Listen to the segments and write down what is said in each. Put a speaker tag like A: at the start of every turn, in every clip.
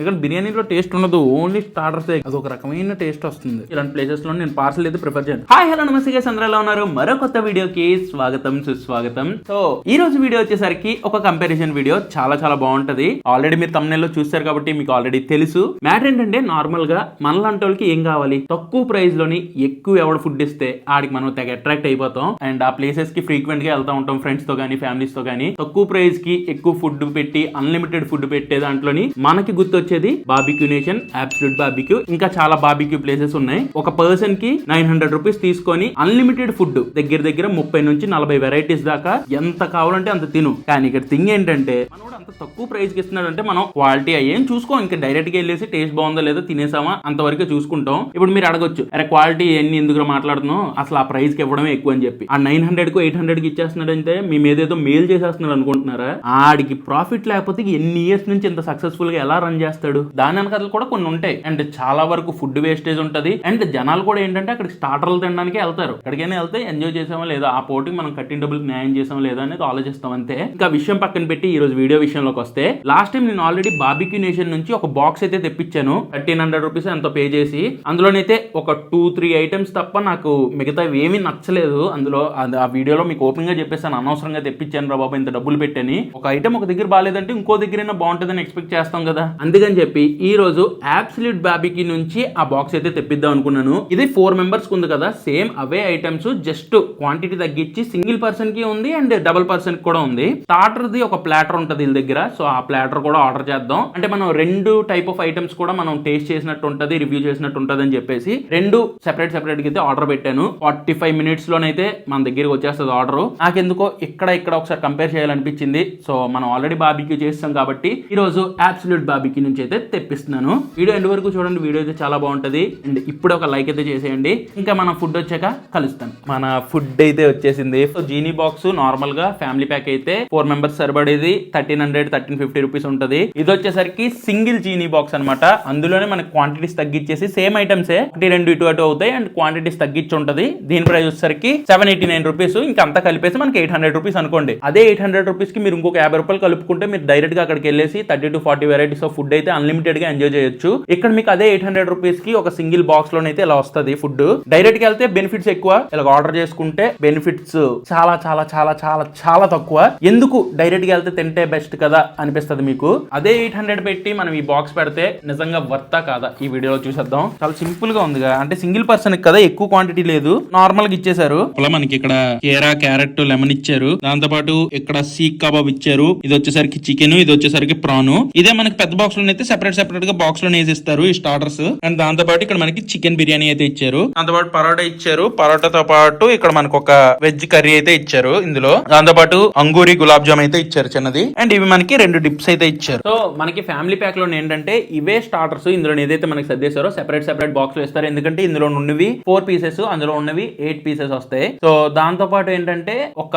A: ఇక్కడ బిర్యానీలో టేస్ట్ ఉండదు ఓన్లీ స్టార్టర్స్ అది ఒక రకమైన టేస్ట్ వస్తుంది. ఇలాంటి ప్లేసెస్లో నేను పార్సల్ అయితే ప్రిఫర్ చేయను. హాయ్ హలో నమస్తే guys, అందరూ ఎలా ఉన్నారు? మరో కొత్త వీడియోకి స్వాగతం సుస్వాగతం. సో ఈ రోజు వీడియో వచ్చేసరికి ఒక కంపారిజన్ వీడియో చాలా చాలా బాగుంటది. ఆల్రెడీ మీరు తమ్ముళ్ళు చూస్తారు కాబట్టి మీకు ఆల్రెడీ తెలుసు. మ్యాటర్ ఏంటంటే నార్మల్గా మనలాంటి వాళ్ళకి ఏం కావాలి? తక్కువ ప్రైస్లోని ఎక్కువ ఎవడు ఫుడ్ ఇస్తే ఆడికి మనం తెగ అట్రాక్ట్ అయిపోతాం. అండ్ ఆ ప్లేసెస్కి ఫ్రీక్వెంట్గా వెళ్తా ఉంటాం ఫ్రెండ్స్తో కానీ ఫ్యామిలీస్తో కానీ తక్కువ ప్రైస్కి ఎక్కువ ఫుడ్ పెట్టి అన్లిమిటెడ్ ఫుడ్ పెట్టే దాంట్లోని మనకి వచ్చేది బాబిక్యూ నేషన్ అబ్సల్యూట్ బాబిక్యూ ఇంకా చాలా బాబిక్యూ ప్లేసెస్ ఉన్నాయి. ఒక పర్సన్కి నైన్ హండ్రెడ్ రూపీస్ తీసుకొని అన్లిమిటెడ్ ఫుడ్ దగ్గర దగ్గర ముప్పై నుంచి నలభై వెరైటీస్ దాకా ఎంత కావాలంటే అంత తిను. కానీ ఇక్కడ థింగ్ ఏంటంటే మనోడు అంత తక్కువ ప్రైస్కి ఇస్తున్నాడు అంటే మనం క్వాలిటీ అయ్యేం చూసుకో. ఇంకా డైరెక్ట్గా వెళ్ళేసి టేస్ట్ బాగుందో లేదో తినేసామా అంతవరకే చూసుకుంటాం. ఇప్పుడు మీరు అడగొచ్చు అరే క్వాలిటీ ఎన్ని ఎందుకు మాట్లాడుతున్నాం అసలు ఆ ప్రైస్కి ఇవ్వడమే ఎక్కువ అని చెప్పి. ఆ నైన్ హండ్రెడ్కు ఎయిట్ హండ్రెడ్కి ఇచ్చేస్తున్నాడు అంటే మీ మీద ఏదో మేల్ చేసేస్తున్నాడు అనుకుంటున్నారా? ఆడికి ప్రాఫిట్ లేకపోతే ఎన్ని ఇయర్స్ నుంచి ఇంత సక్సెస్ఫుల్గా ఎలా రన్ చేస్తాడు. దాని వెనకాల కూడా కొన్ని ఉంటాయి. అండ్ చాలా వరకు ఫుడ్ వేస్టేజ్ ఉంటది. అండ్ జనాలు కూడా ఏంటంటే అక్కడ స్టార్టర్లు తినడానికి వెళ్తారు. ఎక్కడికైనా వెళ్తే ఎంజాయ్ చేసామా లేదా? ఆ పోటీకి మనం కట్టిన డబ్బులు న్యాయం చేసామా లేదా అనేది ఆలోచిస్తాం అంతే. ఇంకా విషయం పక్కన పెట్టి ఈ రోజు వీడియో విషయంలోకి వస్తే లాస్ట్ టైం నేను ఆల్రెడీ బాబిక్యూ నేషన్ నుంచి ఒక బాక్స్ అయితే తెప్పించాను. థర్టీన్ హండ్రెడ్ రూపీస్ ఎంతో పే చేసి. అందులోనైతే ఒక టూ త్రీ ఐటమ్స్ తప్ప నాకు మిగతా ఏమీ నచ్చలేదు. అందులో ఆ వీడియోలో మీకు ఓపెన్గా చెప్పేసాను అనవసరంగా తెప్పించాను రా బాబు ఇంత డబ్బులు పెట్టని. ఒక ఐటమ్ ఒక దగ్గర బాగాలేదంటే ఇంకో దగ్గరైనా బాగుంటుందని ఎక్స్పెక్ట్ చేస్తాం కదా. అందుకని చెప్పి ఈ రోజు అబ్సల్యూట్ బాబీకి నుంచి ఆ బాక్స్ అయితే తెప్పిద్దాం అనుకున్నాను. ఇది ఫోర్ మెంబర్స్ ఉంది కదా సేమ్ అవే ఐటమ్స్ జస్ట్ క్వాంటిటీ తగ్గించి సింగిల్ పర్సన్కి ఉంది అండ్ డబుల్ పర్సన్కి కూడా ఉంది. స్టార్టర్ది ఒక ప్లాటర్ ఉంటుంది వీళ్ళ దగ్గర సో ఆ ప్లాటర్ కూడా ఆర్డర్ చేద్దాం. అంటే మనం రెండు టైప్ ఆఫ్ ఐటమ్స్ కూడా మనం టేస్ట్ చేసినట్టు ఉంటుంది రివ్యూ చేసినట్టు ఉంటుంది అని చెప్పేసి రెండు సెపరేట్ సెపరేట్ అయితే ఆర్డర్ పెట్టాను. ఫార్టీ ఫైవ్ మినిట్స్ లోనైతే మన దగ్గరికి వచ్చేస్తుంది ఆర్డర్ నాకెందుకో ఇక్కడ ఇక్కడ ఒకసారి కంపేర్ చేయాలనిపించింది. సో మనం ఆల్రెడీ బాబీక్యూ చేస్తాం కాబట్టి ఈ రోజు అబ్సల్యూట్ బాబీక్యూ నుంచి అయితే తెప్పిస్తున్నాను. వీడియో ఎండ్ వరకు చూడండి వీడియో అయితే చాలా బాగుంటది. అండ్ ఇప్పుడు ఒక లైక్ అయితే చేసేయండి. ఇంకా మన ఫుడ్ వచ్చాక కలుస్తాను మన ఫుడ్ అయితే వచ్చేసింది. సో జీనీ బాక్స్ నార్మల్గా ఫ్యామిలీ ప్యాక్ అయితే four members సరిపడేది. Thirteen hundred thirteen fifty rupees ఉంటుంది. ఇది వచ్చేసరికి సింగిల్ జీనీ బాక్స్ అన్నమాట. అందులోనే మనకి క్వాంటిటీస్ తగ్గించేసి సేమ్ ఐటమ్సే ఒకటి రెండు ఇటు అటు అవుతాయి. అండ్ క్వాంటిటీస్ తగ్గించి ఉంటది. దీని ప్రైస్ వచ్చేసరికి సెవెన్ ఎయిటీ నైన్ రూపీస్ ఇంకా అంతా కలిపేసి మనకి ఎయిట్ హండ్రెడ్ రూపీస్ అనుకోండి. అదే ఎయిట్ హండ్రెడ్ రూపీస్కి మీరు ఇంకొక యాభై రూపాయలు కలుపుకుంటే మీరు డైరెక్ట్గా అక్కడికి వెళ్ళేసి thirty to forty varieties of food అయితే అన్లిమిటెడ్గా ఎంజాయ్ చేయొచ్చు. ఇక్కడ మీకు అదే ఎయిట్ హండ్రెడ్ రూపీస్కి ఒక సింగిల్ బాక్స్ లోనైతే ఇలా వస్తుంది ఫుడ్ డైరెక్ట్గా వెళ్తే బెనిఫిట్స్ ఎక్కువ. ఇలా ఆర్డర్ చేసుకుంటే బెనిఫిట్స్ చాలా చాలా చాలా చాలా చాలా తక్కువ. ఎందుకు డైరెక్ట్గా వెళ్తే తింటే బెస్ట్ కదా అనిపిస్తుంది మీకు? అదే ఎయిట్ హండ్రెడ్ పెట్టి మనం ఈ బాక్స్ పెడితే నిజంగా వర్తా కాదా? ఈ వీడియోలో చూసేద్దాం. చాలా సింపుల్గా ఉందిగా. అంటే సింగిల్ పర్సన్ కదా ఎక్కువ క్వాంటిటీ లేదు. నార్మల్గా ఇచ్చేసారు అలా మనకి ఇక్కడ కేరా క్యారెట్ లెమన్ ఇచ్చారు. దాంతో పాటు ఇక్కడ సీక్ కబాబ్ ఇచ్చారు. ఇది వచ్చేసరికి చికెన్ ఇది వచ్చేసరికి ప్రాను ఇదే మనకి పెద్ద బాక్స్లో అయితే సెపరేట్ సెపరేట్గా బాక్స్లో ఇస్తారు ఈ స్టార్టర్స్ అండ్ దాంతో పాటు ఇక్కడ మనకి చికెన్ బిర్యానీ అయితే ఇచ్చారు. దాంతో పాటు పరోటా ఇచ్చారు. పరోటాతో పాటు ఇక్కడ మనకు ఒక వెజ్ కర్రీ అయితే ఇచ్చారు ఇందులో. దాంతో పాటు అంగూరి గులాబ్ జామ్ అయితే ఇచ్చారు చిన్నది. అండ్ ఇవి మనకి రెండు డిప్స్ అయితే ఇచ్చారు. సో మనకి ఫ్యామిలీ ప్యాక్లో ఏంటంటే ఇవే స్టార్టర్స్ ఇందులో ఏదైతే మనకి సర్దేశారో సెపరేట్ సెపరేట్ బాక్స్లో ఇస్తారు ఎందుకంటే ఇందులో ఉన్నవి ఫోర్ పీసెస్ అందులో ఉన్నవి ఎయిట్ పీసెస్ వస్తాయి. సో దాంతో పాటు ఏంటంటే ఒక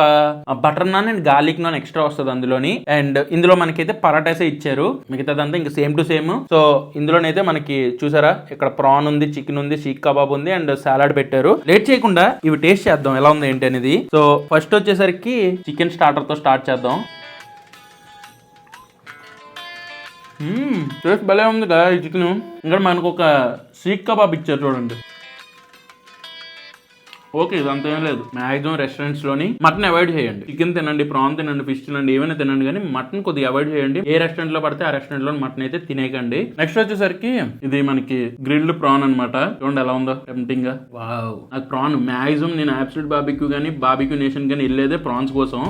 A: butter naan and garlic naan extra వస్తుంది అందులోని. అండ్ ఇందులో మనకైతే పరాటాసే ఇచ్చారు. మిగతాదంతా ఇంకా సేమ్ టు సేమ్ సో ఇందులోనైతే మనకి చూసారా? ఇక్కడ ప్రాన్ ఉంది చికెన్ ఉంది సీక్ కబాబ్ ఉంది అండ్ సాలాడ్ పెట్టారు. లేట్ చేయకుండా ఇవి టేస్ట్ చేద్దాం. ఎలా ఉంది ఏంటి అనేది? సో ఫస్ట్ వచ్చేసరికి చికెన్ స్టార్టర్తో స్టార్ట్ చేద్దాం. Hmm, టేస్ట్ భలే ఉంది కదా ఈ చికెన్ ఇక్కడ మనకు ఒక సీక్ కబాబ్ ఇచ్చారు చూడండి. ఓకే ఇదంతా ఏం లేదు. మాక్సిమం రెస్టారెంట్స్లోని మటన్ అవాయిడ్ చేయండి. చికెన్ తినండి ప్రాన్ తినండి ఫిష్ తినండి ఏమైనా తినండి కానీ మటన్ కొద్దిగా అవాయిడ్ చేయండి. ఏ రెస్టారెంట్లో పడితే ఆ రెస్టారెంట్లో మటన్ అయితే తినేయకండి. నెక్స్ట్ వచ్చేసరికి ఇది మనకి గ్రిల్డ్ ప్రాన్ అన్నమాట. చూడండి ఎలా ఉందో టెంప్టింగ్గా. వావ్. నాకు ప్రాన్ మాక్సిమం నేను అబ్సల్యూట్ బాబిక్యూ కానీ బాబిక్యూ నేషన్ కానీ వెళ్ళేదే ప్రాన్స్ కోసం.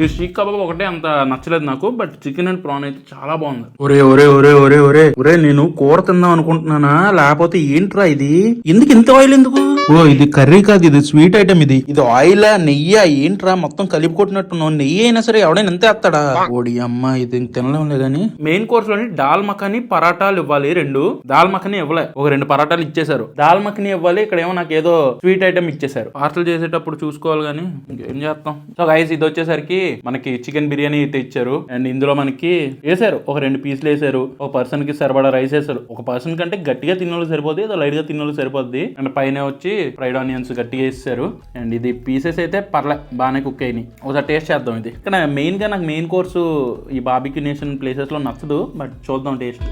A: ఈ షీక్ కబాబ్ ఒకటే అంత నచ్చలేదు నాకు బట్ చికెన్ అండ్ ప్రాన్ అయితే చాలా బాగుంది. ఒరే ఒరే ఒరే ఒరే ఒరే ఒరే నేను కూర తిందాం అనుకుంటున్నానా? లేకపోతే ఏంట్రా ఇది? ఎందుకు ఇంత ఆయిల్ ఎందుకు? ఓ ఇది కర్రీ కాదు ఇది స్వీట్ ఐటమ్ ఇది. ఇది ఆయిల్ నెయ్యి ఏంట్రా? మొత్తం కలిపి కొట్టినట్టున్నావు. నెయ్యి అయినా సరే ఎవడైనా ఎంత వేస్తాడా? ఓడి అమ్మ ఇది తినలేంలే లేదని మెయిన్ కోర్స్లోని దాల్ మఖని పరాటాలు ఇవ్వాలి రెండు. దాల్ మఖని ఇవ్వలే. ఒక రెండు పరాటాలు ఇచ్చేసారు దాల్ మఖని ఇవ్వాలి ఇక్కడ ఏమో నాకు ఏదో స్వీట్ ఐటమ్ ఇచ్చేసారు పార్సల్ చేసేటప్పుడు చూసుకోవాలి కానీ ఇంకేం చేస్తాం? సో గైస్ ఇది వచ్చేసరికి మనకి చికెన్ బిర్యానీ అయితే ఇచ్చారు. అండ్ ఇందులో మనకి వేసారు ఒక రెండు పీసులు వేసారు ఒక పర్సన్కి సరిపడా రైస్ వేసారు ఒక పర్సన్ కంటే గట్టిగా తిన్నోళ్ళు సరిపోద్ది ఏదో లైట్గా తిన్నోళ్ళు సరిపోద్ది. అండ్ పైన వచ్చి ఫ్రైడ్ ఆనియన్స్ గట్టిగా ఇస్తారు అండ్ ఇది పీసెస్ అయితే పర్లే బాగానే కుక్ అయినాయి. ఒకసారి టేస్ట్ చేద్దాం ఇది. కానీ మెయిన్గా నాకు మెయిన్ కోర్సు ఈ బాబిక్యూ నేషన్ ప్లేసెస్లో నచ్చదు బట్ చూద్దాం టేస్ట్.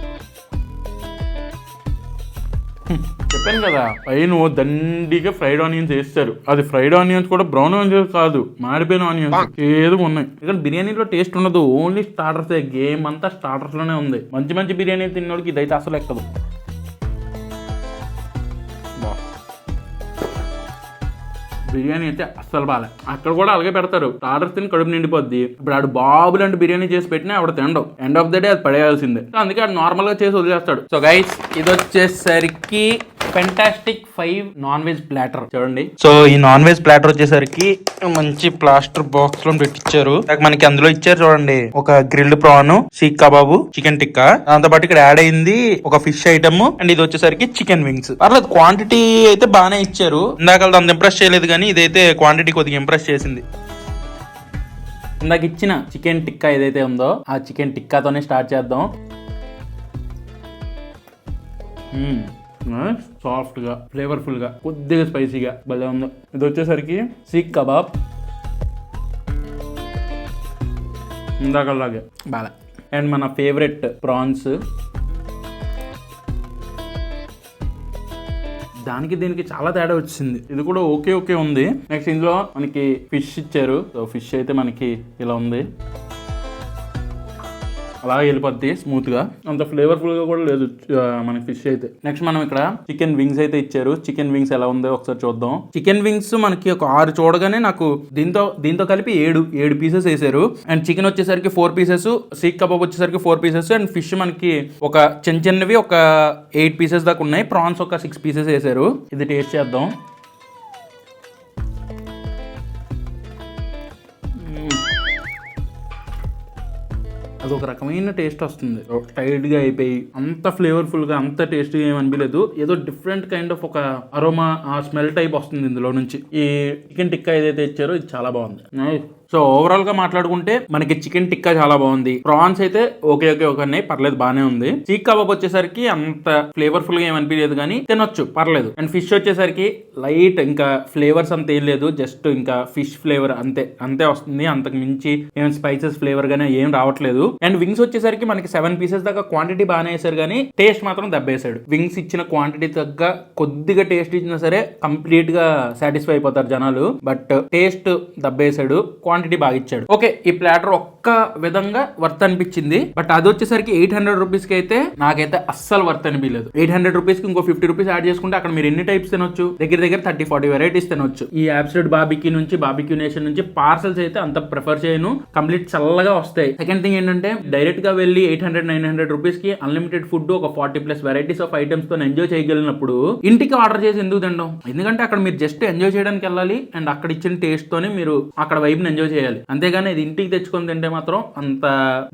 A: చెప్పాను కదా పైన దండిగా ఫ్రైడ్ ఆనియన్స్ వేస్తారు. అది ఫ్రైడ్ ఆనియన్స్ కూడా బ్రౌన్ ఆనియన్స్ కాదు మాడిపోయిన ఆనియన్స్. ఏదో ఉన్నాయి. ఇక్కడ బిర్యానీలో టేస్ట్ ఉండదు. ఓన్లీ స్టార్టర్స్ గేమ్ అంతా స్టార్టర్స్లోనే ఉంది. మంచి మంచి బిర్యానీ తిన్నోడికి ఇదైతే అసలు ఎక్కదు. బిర్యానీ అయితే అస్సలు బాలే. అక్కడ కూడా అలాగే పెడతారు. ఆర్డర్ తిని కడుపు నిండిపోద్ది. ఇప్పుడు ఆడు బాబు లాంటి బిర్యానీ చేసి పెట్టినా ఆవిడ తినడం. ఎండ్ ఆఫ్ ద డే అది పడేయాల్సిందే. అందుకే ఆడు నార్మల్గా చేసి వదిలేస్తాడు. సో గైస్ ఇది వచ్చేసరికి fantastic five non veg platter చూడండి. సో ఈ నాన్ వెజ్ ప్లాటర్ వచ్చేసరికి మంచి ప్లాస్టర్ బాక్స్లో పెట్టించారు నాకు మనకి అందులో ఇచ్చారు చూడండి. ఒక grilled prawn seekh kebab chicken tikka దాంతో పాటు ఇక్కడ యాడ్ అయింది ఒక ఫిష్ ఐటమ్ అండ్ ఇది వచ్చేసరికి చికెన్ వింగ్స్ పర్లేదు క్వాంటిటీ అయితే బాగానే ఇచ్చారు. ఇందాక అంత ఇంప్రెస్ చేయలేదు కానీ ఇదైతే క్వాంటిటీ కొద్దిగా ఇంప్రెస్ చేసింది. ఇందాక ఇచ్చిన చికెన్ టిక్కా ఏదైతే ఉందో ఆ చికెన్ టిక్కాతోనే స్టార్ట్ చేద్దాం. సాఫ్ట్గా ఫ్లేవర్ఫుల్గా కొద్దిగా స్పైసీగా భలే ఉంది. ఇది వచ్చేసరికి సీక్ కబాబ్ ఇందాకలాగే. బాగా. అండ్ మన ఫేవరెట్ ప్రాన్స్ దానికి దీనికి చాలా తేడా వచ్చింది. ఇది కూడా ఓకే ఓకే ఉంది. నెక్స్ట్ ఇందులో మనకి ఫిష్ ఇచ్చారు. సో ఫిష్ అయితే మనకి ఇలా ఉంది. అలా వెళ్ళిపోద్ది స్మూత్గా అంత ఫ్లేవర్ఫుల్గా కూడా లేదు మనకి ఫిష్ అయితే. నెక్స్ట్ మనం ఇక్కడ చికెన్ వింగ్స్ అయితే ఇచ్చారు. చికెన్ వింగ్స్ ఎలా ఉందో ఒకసారి చూద్దాం. చికెన్ వింగ్స్ మనకి ఒక ఆరు చూడగానే నాకు దీంతో దీంతో కలిపి ఏడు ఏడు పీసెస్ వేసారు. అండ్ చికెన్ వచ్చేసరికి ఫోర్ పీసెస్ సీక్ కబాబ్ వచ్చేసరికి ఫోర్ పీసెస్ అండ్ ఫిష్ మనకి ఒక చిన్న చిన్నవి ఒక ఎయిట్ పీసెస్ దాకా ఉన్నాయి. ప్రాన్స్ ఒక సిక్స్ పీసెస్ వేసారు. ఇది టేస్ట్ చేద్దాం. అది ఒక రకమైన టేస్ట్ వస్తుంది. టైట్గా అయిపోయి అంత ఫ్లేవర్ఫుల్గా అంత టేస్ట్ ఏం అనిపించలేదు. ఏదో డిఫరెంట్ కైండ్ ఆఫ్ ఒక అరోమా ఆ స్మెల్ టైప్ వస్తుంది ఇందులో నుంచి. ఈ చికెన్ టిక్కా ఏదైతే ఇచ్చారో ఇది చాలా బాగుంది. సో ఓవరాల్గా మాట్లాడుకుంటే మనకి చికెన్ టిక్కా చాలా బాగుంది. ప్రాన్స్ అయితే ఓకే ఓకే ఓకే అన్నాయి పర్లేదు బానే ఉంది. చీక్ కబాబ్ వచ్చేసరికి అంత ఫ్లేవర్ఫుల్గా ఏమనిపించలేదు అనిపించలేదు కానీ తినొచ్చు పర్లేదు. అండ్ ఫిష్ వచ్చేసరికి లైట్ ఇంకా ఫ్లేవర్స్ అంత ఏం లేదు జస్ట్ ఇంకా ఫిష్ ఫ్లేవర్ అంతే అంతే వస్తుంది. అంతకు మించి ఏం స్పైసెస్ ఫ్లేవర్ గానీ ఏం రావట్లేదు. అండ్ వింగ్స్ వచ్చేసరికి మనకి సెవెన్ పీసెస్ దాకా క్వాంటిటీ బాగానే వేసారు కానీ టేస్ట్ మాత్రం దెబ్బేసాడు వింగ్స్ ఇచ్చిన క్వాంటిటీ తగ్గ కొద్దిగా టేస్ట్ ఇచ్చినా సరే కంప్లీట్గా సాటిస్ఫై అయిపోతారు జనాలు. బట్ టేస్ట్ దెబ్బేసాడు క్వాంటిటీ బాగా ఇచ్చాడు. ఓకే ఈ ప్లాటర్ ఒక్క విధంగా వర్త్ అనిపించింది. బట్ అది వచ్చేసరికి ఎయిట్ హండ్రెడ్ రూపీస్కి అయితే నాకైతే అస్సలు వర్త్ అనిపించలేదు. ఎయిట్ హండ్రెడ్ రూపీస్కి ఇంకో ఫిఫ్టీ రూపీస్ యాడ్ చేసుకుంటే అక్కడ మీరు ఎన్ని టైప్స్ తినొచ్చు? దగ్గర దగ్గర థర్టీ ఫార్టీ వెరైటీస్ తినొచ్చు. ఈ అబ్సల్యూట్ బాబిక్యూ నుంచి బాబిక్యూ నేషన్ నుంచి పార్సల్స్ అయితే అంత ప్రిఫర్ చేయను. కంప్లీట్ చల్లగా వస్తాయి. సెకండ్ థింగ్ ఏంటంటే డైరెక్ట్గా వెళ్ళి ఎయిట్ హండ్రెడ్ నైన్ హండ్రెడ్ రూపీస్కి అన్లిమిటెడ్ ఫుడ్ ఒక ఫార్టీ ప్లస్ వెరైటీస్ ఆఫ్ ఐటమ్స్తో ఎంజాయ్ చేయగలిగినప్పుడు ఇంటికి ఆర్డర్ చేసి ఎందుకు తినడం? ఎందుకంటే అక్కడ మీరు జస్ట్ ఎంజాయ్ చేయడానికి వెళ్ళాలి. అండ్ అక్కడ ఇచ్చిన టేస్ట్ తోనే మీరు అక్కడ వైపు ఎంజాయ్ చేయాలి. అంతేగాని ఇది ఇంటికి తెచ్చుకొని తింటే మాత్రం అంత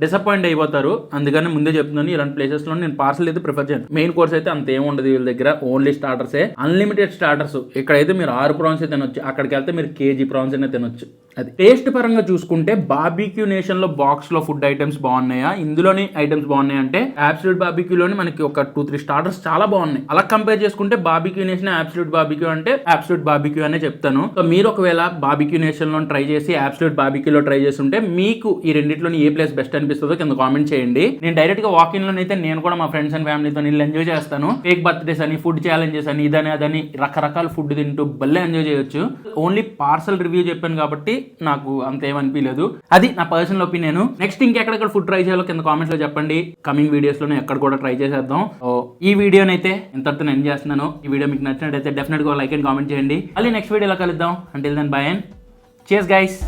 A: డిసప్పాయింట్ అయిపోతారు. అందుకని ముందే చెప్తున్నాను ఇలాంటి ప్లేసెస్లో నేను పార్సల్ అయితే ప్రిఫర్ చేయను. మెయిన్ కోర్స్ అయితే అంత ఏముండదు ఉండదు వీళ్ళ దగ్గర ఓన్లీ స్టార్టర్సే అన్లిమిటెడ్ స్టార్టర్స్ ఇక్కడైతే మీరు ఆరు ప్రాన్స్ తినొచ్చు అక్కడికి వెళ్తే మీరు కేజీ ప్రాన్స్ అయినా తినొచ్చు. అది. టేస్ట్ పరంగా చూసుకుంటే బాబీక్యూ నేషన్లో బాక్స్లో ఫుడ్ ఐటమ్స్ బాగున్నాయా? ఇందులోని ఐటమ్స్ బాగున్నాయి అంటే అబ్సల్యూట్ బాబీక్యూలోని మనకి ఒక టూ త్రీ స్టార్టర్స్ చాలా బాగున్నాయి. అలా కంపేర్ చేసుకుంటే బాబీక్యూ నేషన్ అబ్సల్యూట్ బాబీక్యూ అంటే అబ్సల్యూట్ బాబీక్యూ అనే చెప్తాను. సో మీరు ఒకవేళ బాబీక్యూ నేషన్లో ట్రై చేసి అబ్సల్యూట్ బాబీక్యూలో ట్రై చేసి ఉంటే మీకు ఈ రెండింటిలోని ఏ ప్లేస్ బెస్ట్ అనిపిస్తుందో కింద కామెంట్ చేయండి. నేను డైరెక్ట్గా వాక్ ఇన్ లోనైతే నేను కూడా మా ఫ్రెండ్స్ అండ్ ఫ్యామిలీతో నీళ్ళు ఎంజాయ్ చేస్తాను. ఫేక్ బర్త్డేస్ అని ఫుడ్ ఛాలెంజెస్ అని ఇదని అదని రకరకాల ఫుడ్ తింటూ భలే ఎంజాయ్ చేయొచ్చు. ఓన్లీ పార్సల్ రివ్యూ చెప్పాను కాబట్టి నాకు అంత ఏమనిపించలేదు అది నా పర్సనల్ ఒపీనియన్ నెక్స్ట్ ఇంకెక్కడెక్కడ ఫుడ్ ట్రై చేయాలో కింద కామెంట్స్లో చెప్పండి. కమింగ్ వీడియోస్లోనే ఎక్కడ కూడా ట్రై చేసేద్దాం. ఈ ఈ వీడియోనైతే ఇంతటితో ఎండ్ చేస్తున్నాను. ఈ వీడియో మీకు నచ్చినట్టయితే డెఫినెట్గా లైక్ అండ్ కామెంట్ చేయండి. మళ్ళీ నెక్స్ట్ వీడియోలో కలుద్దాం. అంటే దెన్ బాయ్ అండ్ చేస్ గైస్